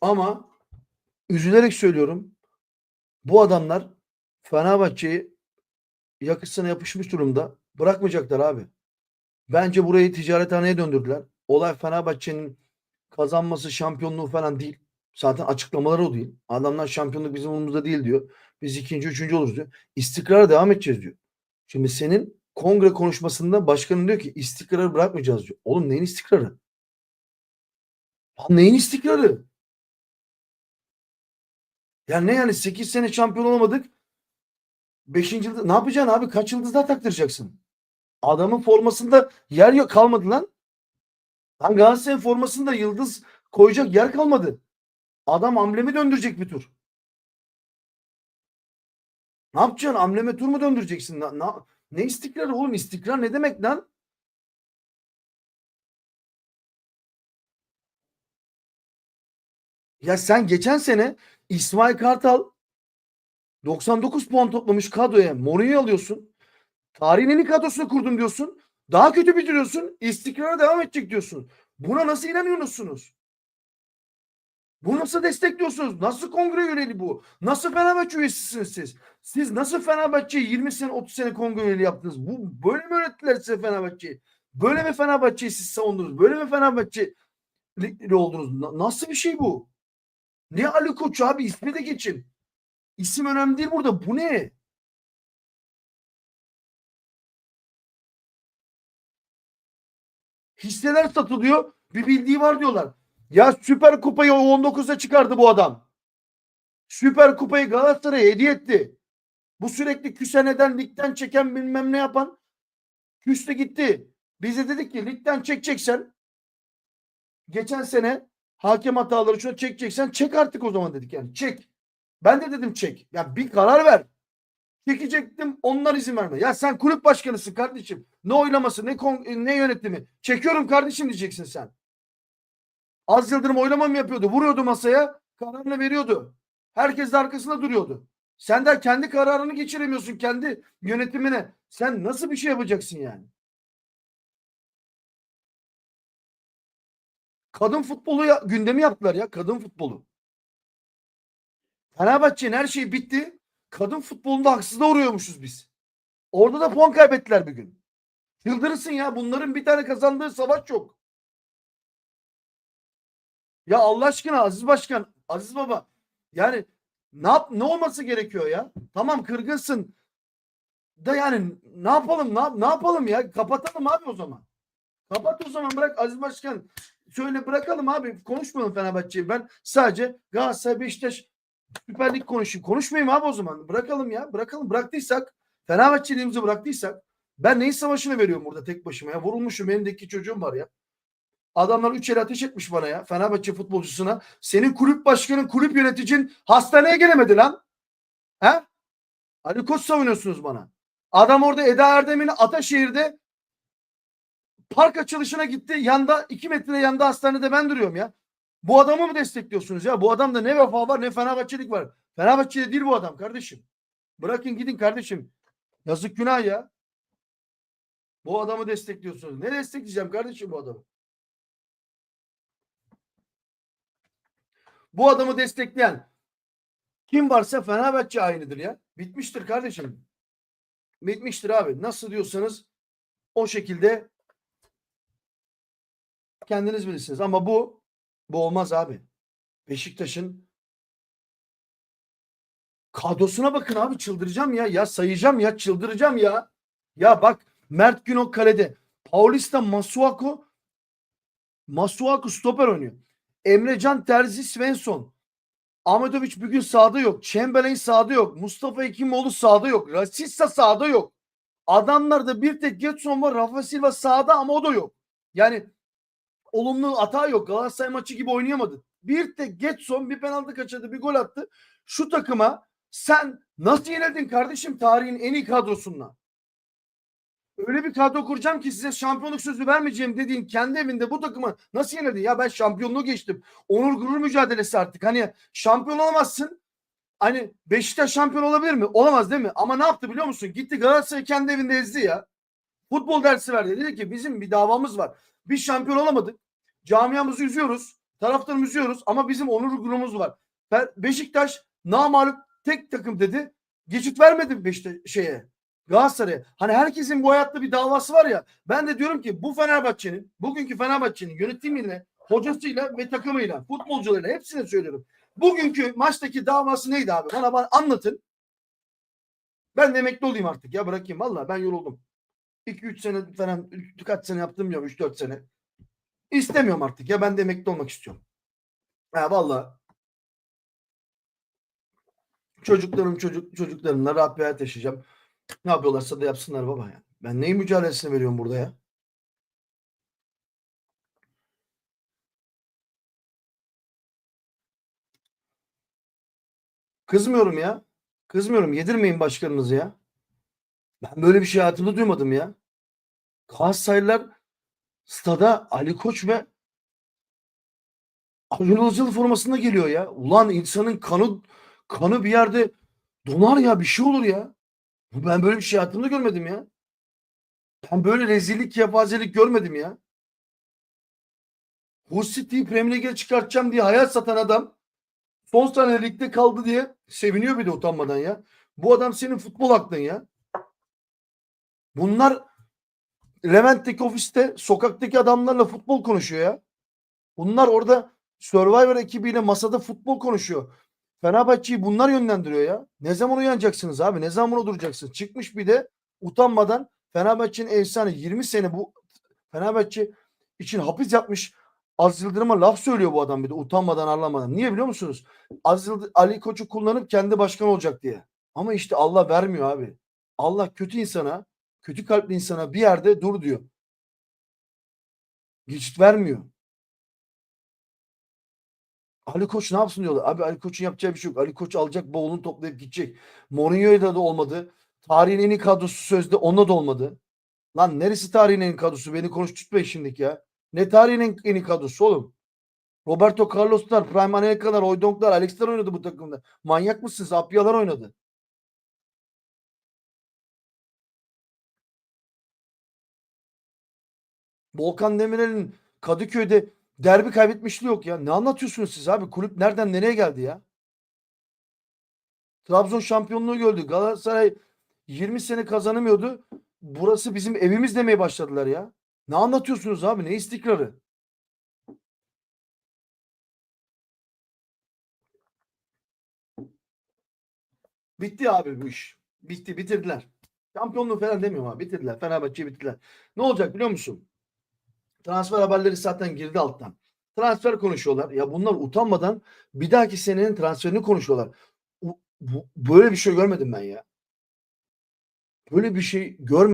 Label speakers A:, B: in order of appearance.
A: Ama üzülerek söylüyorum. Bu adamlar Fenerbahçe'yi yakısına yapışmış durumda. Bırakmayacaklar abi. Bence burayı ticarethaneye döndürdüler. Olay Fenerbahçe'nin kazanması, şampiyonluğu falan değil. Zaten açıklamaları o değil. Adamlar şampiyonluk bizim umurumuzda değil diyor. Biz ikinci, üçüncü oluruz diyor. İstikrara devam edeceğiz diyor. Şimdi senin kongre konuşmasında başkanın diyor ki istikrarı bırakmayacağız diyor. Oğlum neyin istikrarı? Lan neyin istikrarı? Ya ne yani 8 sene şampiyon olamadık. 5. yılda ne yapacaksın abi? Kaç yıldız daha taktıracaksın? Adamın formasında yer yok kalmadı lan. Lan Galatasaray'ın formasında yıldız koyacak yer kalmadı. Adam amblemi döndürecek bir tur. Ne yapacaksın? Ambleme tur mu döndüreceksin? Na- na- ne istikrarı oğlum? İstikrar ne demek lan? Ya sen geçen sene İsmail Kartal 99 puan toplamış kadroya Mourinho'yu alıyorsun. Tarihin en iyi kadrosunu kurdum diyorsun. Daha kötü bitiriyorsun. İstikrara devam edecek diyorsun. Buna nasıl inanıyorsunuz? Bu nasıl destekliyorsunuz? Nasıl kongre üyeliği bu? Nasıl Fenerbahçe üyesisiniz siz? Siz nasıl Fenerbahçe'yi 20 sene 30 sene kongre üyeliği yaptınız? Bu böyle mi öğrettiler size Fenerbahçe'yi? Böyle mi Fenerbahçe'yi siz savundunuz? Böyle mi Fenerbahçe'li oldunuz? Na- nasıl bir şey bu? Ne Ali Koç abi ismi de geçin. İsim önemli değil burada. Bu ne? Hisseler satılıyor. Bir bildiği var diyorlar. Ya Süper Kupayı o 19'a çıkardı bu adam. Süper Kupayı Galatasaray'a hediye etti. Bu sürekli küseneden ligden çeken bilmem ne yapan küstü gitti. Bize dedik ki ligden çekeceksen geçen sene hakem hataları şuna çekeceksen çek artık o zaman dedik yani. Çek. Ben de dedim çek. Ya bir karar ver. Çekecektim onlar izin vermedi. Ya sen kulüp başkanısın kardeşim. Ne oylaması ne kon- ne yönetimi. Çekiyorum kardeşim diyeceksin sen. Az Yıldırım oylama mı yapıyordu? Vuruyordu masaya kararını veriyordu. Herkes de arkasında duruyordu. Sen de kendi kararını geçiremiyorsun kendi yönetimine. Sen nasıl bir şey yapacaksın yani? Kadın futbolu ya, gündemi yaptılar ya kadın futbolu. Fenerbahçe'nin her şey bitti. Kadın futbolunda haksızlığa uğruyormuşuz biz. Orada da puan kaybettiler bir gün. Çıldırırsın ya. Bunların bir tane kazandığı savaş yok. Ya Allah aşkına Aziz Başkan, Aziz Baba yani ne yap ne olması gerekiyor ya? Tamam kırgınsın. Da yani ne yapalım? Ne, ne yapalım ya? Kapatalım abi o zaman. Kapat o zaman bırak Aziz Başkan. Söyle bırakalım abi. Konuşmayalım Fenerbahçe'yi. Ben sadece Galatasaray, Beşiktaş, Süper Lig konuşayım. Konuşmayayım abi o zaman. Bırakalım ya. Bırakalım. Bıraktıysak Fenerbahçeliğimizi bıraktıysak ben neyin savaşını veriyorum burada tek başıma ya? Vurulmuşum. Benim de iki çocuğum var ya. Adamlar üç el ateş etmiş bana ya. Fenerbahçe futbolcusuna. Senin kulüp başkanın, kulüp yöneticin hastaneye gelemedi lan. He? Ali Koç savunuyorsunuz bana. Adam orada Eda Erdem'in Ataşehir'de park açılışına gitti. Yanda iki metre yanda hastanede ben duruyorum ya. Bu adamı mı destekliyorsunuz ya? Bu adamda ne vefa var ne Fenerbahçelik var. Fenerbahçeli değil bu adam kardeşim. Bırakın gidin kardeşim. Yazık günah ya. Bu adamı destekliyorsunuz. Ne destekleyeceğim kardeşim bu adamı? Bu adamı destekleyen kim varsa Fenerbahçe aynıdır ya. Bitmiştir kardeşim. Bitmiştir abi. Nasıl diyorsanız o şekilde kendiniz bilirsiniz. Ama bu bu olmaz abi. Beşiktaş'ın kadrosuna bakın abi çıldıracağım ya. Ya sayacağım ya çıldıracağım ya. Ya bak Mert Günok kalede. Paulista Masuaku Masuaku stoper oynuyor. Emrecan Terzi Svensson. Ahmetoviç bugün sahada yok. Chamberlain sahada yok. Mustafa Hekimoğlu sahada yok. Rasista sahada yok. Adamlarda bir tek Getson var. Rafa Silva sahada ama o da yok. Yani olumlu hata yok. Galatasaray maçı gibi oynayamadı. Bir tek Getson bir penaltı kaçırdı, bir gol attı. Şu takıma sen nasıl yenildin kardeşim tarihin en iyi kadrosunla? Öyle bir kadro kuracağım ki size şampiyonluk sözü vermeyeceğim dediğin kendi evinde bu takımı nasıl yenildin? Ya ben şampiyonluğu geçtim. Onur gurur mücadelesi artık. Hani şampiyon olamazsın. Hani Beşiktaş şampiyon olabilir mi? Olamaz değil mi? Ama ne yaptı biliyor musun? Gitti Galatasaray kendi evinde ezdi ya. Futbol dersi verdi. Dedi ki bizim bir davamız var. Biz şampiyon olamadık. Camiamızı üzüyoruz. Taraftarımızı üzüyoruz ama bizim onur gururumuz var. Beşiktaş namalup tek takım dedi. Geçit vermedi Beşiktaş şeye. Galatasaray'a. Hani herkesin bu hayatta bir davası var ya. Ben de diyorum ki bu Fenerbahçe'nin, bugünkü Fenerbahçe'nin yönetimiyle, hocasıyla ve takımıyla, futbolcularıyla hepsine söylüyorum. Bugünkü maçtaki davası neydi abi? Bana, bana anlatın. Ben de emekli olayım artık ya bırakayım. Vallahi ben yoruldum. 2-3 sene falan üç- kaç sene yaptım ya 3-4 sene. İstemiyorum artık ya ben de emekli olmak istiyorum. Ha vallahi çocuklarım çocuk çocuklarımla rahat bir hayat yaşayacağım. Ne yapıyorlarsa da yapsınlar baba ya. Ben neyin mücadelesini veriyorum burada ya? Kızmıyorum ya. Kızmıyorum. Yedirmeyin başkanınızı ya. Ben böyle bir şey hayatımda duymadım ya. Galatasaraylılar stada Ali Koç ve Acun Ilıcalı formasında geliyor ya. Ulan insanın kanı kanı bir yerde donar ya bir şey olur ya. Ben böyle bir şey hayatımda görmedim ya. Ben böyle rezillik kepazelik görmedim ya. Hull City'yi Premier Lig'e çıkartacağım diye hayal satan adam son sene ligde kaldı diye seviniyor bir de utanmadan ya. Bu adam senin futbol aklın ya. Bunlar Levent'teki ofiste sokaktaki adamlarla futbol konuşuyor ya. Bunlar orada Survivor ekibiyle masada futbol konuşuyor. Fenerbahçe'yi bunlar yönlendiriyor ya. Ne zaman uyanacaksınız abi? Ne zaman duracaksınız? Çıkmış bir de utanmadan Fenerbahçe'nin efsane 20 sene bu Fenerbahçe için hapis yapmış Aziz Yıldırım'a laf söylüyor bu adam bir de utanmadan arlamadan. Niye biliyor musunuz? Aziz Yıldırım, Ali Koç'u kullanıp kendi başkan olacak diye. Ama işte Allah vermiyor abi. Allah kötü insana, kötü kalpli insana bir yerde dur diyor. Geçit vermiyor. Ali Koç ne yapsın diyorlar. Abi Ali Koç'un yapacağı bir şey yok. Ali Koç alacak bavulunu toplayıp gidecek. Mourinho'yla da olmadı. Tarihin en iyi kadrosu sözde onunla da olmadı. Lan neresi tarihin en iyi kadrosu? Beni konuşturtmayın şimdiki ya. Ne tarihin en, iyi kadrosu oğlum? Roberto Carlos'lar, Prime Anelka'lar, Oydonk'lar, Alex'ler oynadı bu takımda. Manyak mısınız? Apyalar oynadı. Volkan Demirel'in Kadıköy'de derbi kaybetmişliği yok ya. Ne anlatıyorsunuz siz abi? Kulüp nereden nereye geldi ya? Trabzon şampiyonluğu gördü. Galatasaray 20 sene kazanamıyordu. Burası bizim evimiz demeye başladılar ya. Ne anlatıyorsunuz abi? Ne istikrarı? Bitti abi bu iş. Bitti, bitirdiler. Şampiyonluğu falan demiyorum abi. Bitirdiler. Fenerbahçe'yi bitirdiler. Ne olacak biliyor musun? Transfer haberleri zaten girdi alttan. Transfer konuşuyorlar. Ya bunlar utanmadan bir dahaki senenin transferini konuşuyorlar. U- bu- Böyle bir şey görmedim ben ya. Böyle bir şey görmedim.